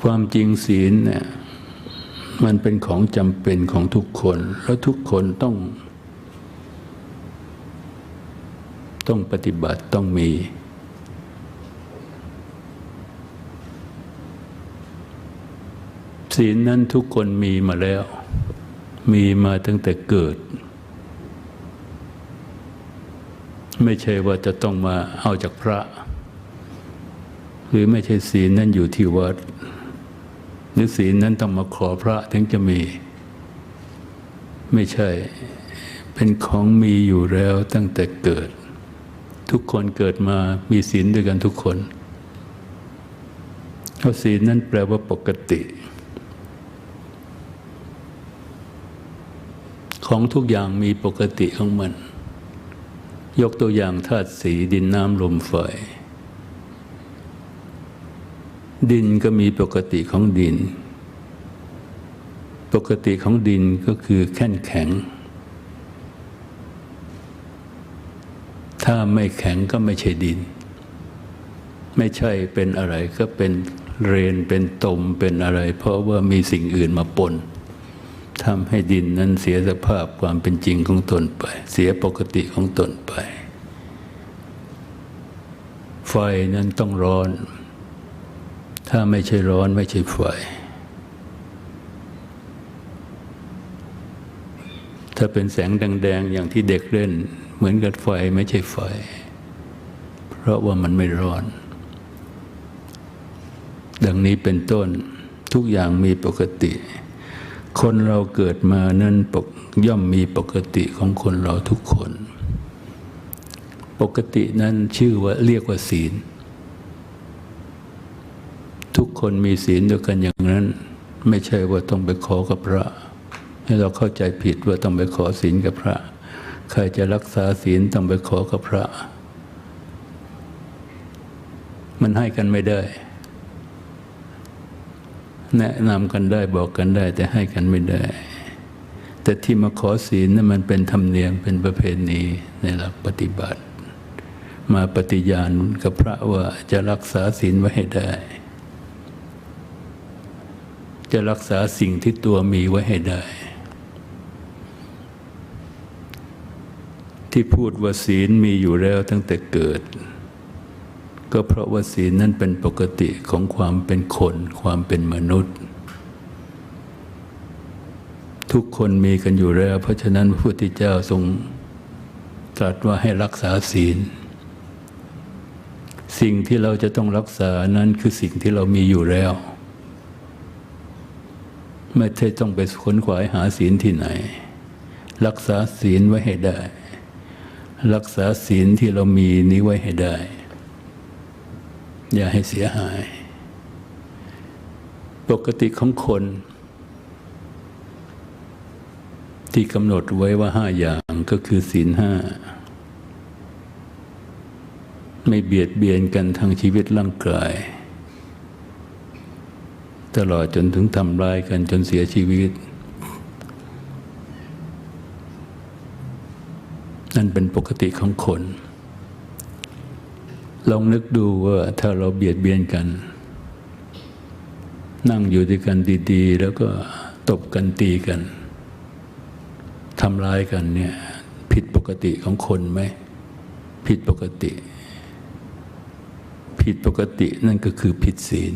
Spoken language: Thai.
ความจริงศีลเนี่ยมันเป็นของจำเป็นของทุกคน แล้วทุกคนต้อง ต้องปฏิบัติต้องมี ศีลนั้นทุกคนมีมาแล้ว มีมาตั้งแต่เกิด ไม่ใช่ว่าจะต้องมาเอาจากพระ หรือไม่ใช่ศีลนั้นอยู่ที่วัด รือศีลนั้นต้องมาขอพระถึงจะมี ไม่ใช่ เป็นของมีอยู่แล้วตั้งแต่เกิด ทุกคนเกิดมามีศีลด้วยกันทุกคนเพราะศีลนั้นแปลว่าปกติ ของทุกอย่างมีปกติของมัน ยกตัวอย่างธาตุสีดินน้ำลมไฟ ดินก็มีปกติของดิน ปกติของดินก็คือแข็งแข็ง ถ้าไม่แข็งก็ไม่ใช่ดิน ไม่ใช่เป็นอะไรก็เป็นเรนเป็นตมเป็นอะไร เพราะว่ามีสิ่งอื่นมาปนทำให้ดินนั้นเสียสภาพความเป็นจริงของตนไป เสียปกติของตนไป ไฟนั้นต้องร้อน ถ้าไม่ใช่ร้อนไม่ใช่ไฟถ้าเป็นแสงแดงๆอย่างที่เด็กเล่น เหมือนกับไฟไม่ใช่ไฟ เพราะว่ามันไม่ร้อน ดังนี้เป็นต้นทุกอย่างมีปกติ คนเราเกิดมานั้นปกย่อมมีปกติของคนเราทุกคน ปกตินั้นชื่อว่าเรียกว่าศีล ทุกคนมีศีลเดียกันอย่างนั้น ไม่ใช่ว่าต้องไปขอกับพระ ให้เราเข้าใจผิดว่าต้องไปขอศีลกับพระ ใครจะรักษาศีลต้องไปขอกับพระ มันให้กันไม่ได้ แนะนำกันได้บอกกันได้ แต่ให้กันไม่ได้ แต่ที่มาขอศีลนั้นมันเป็นธรรมเนียมเป็นประเพณีในหลักปฏิบัติ มาปฏิญาณกับพระว่าจะรักษาศีลไว้ให้ได้ จะรักษาสิ่งที่ตัวมีไว้ให้ได้ ที่พูดว่าศีลมีอยู่แล้วตั้งแต่เกิด ก็เพราะว่าศีลนั้นเป็นปกติของความเป็นคน ความเป็นมนุษย์ ทุกคนมีกันอยู่แล้ว เพราะฉะนั้นพระพุทธเจ้าทรงตรัสว่าให้รักษาศีล สิ่งที่เราจะต้องรักษานั้นคือสิ่งที่เรามีอยู่แล้ว ไม่ใช่ต้องไปค้นขวายหาศีลที่ไหน รักษาศีลไว้ให้ได้ รักษาศีลที่เรามีนี้ไว้ให้ได้ อย่าให้เสียหาย ปกติของคน ที่กำหนดไว้ว่าห้าอย่างก็คือศีลห้าไม่เบียดเบียนกันทางชีวิตร่างกาย ตลอดจนถึงทำร้ายกันจนเสียชีวิต นั่นเป็นปกติของคน ลองนึกดูว่าถ้าเราเบียดเบียนกัน นั่งอยู่ด้วยกันดีๆ แล้วก็ตบกันตีกันทำร้ายกันเนี่ยผิดปกติของคนไหมผิดปกติ ผิดปกตินั่นก็คือผิดศีล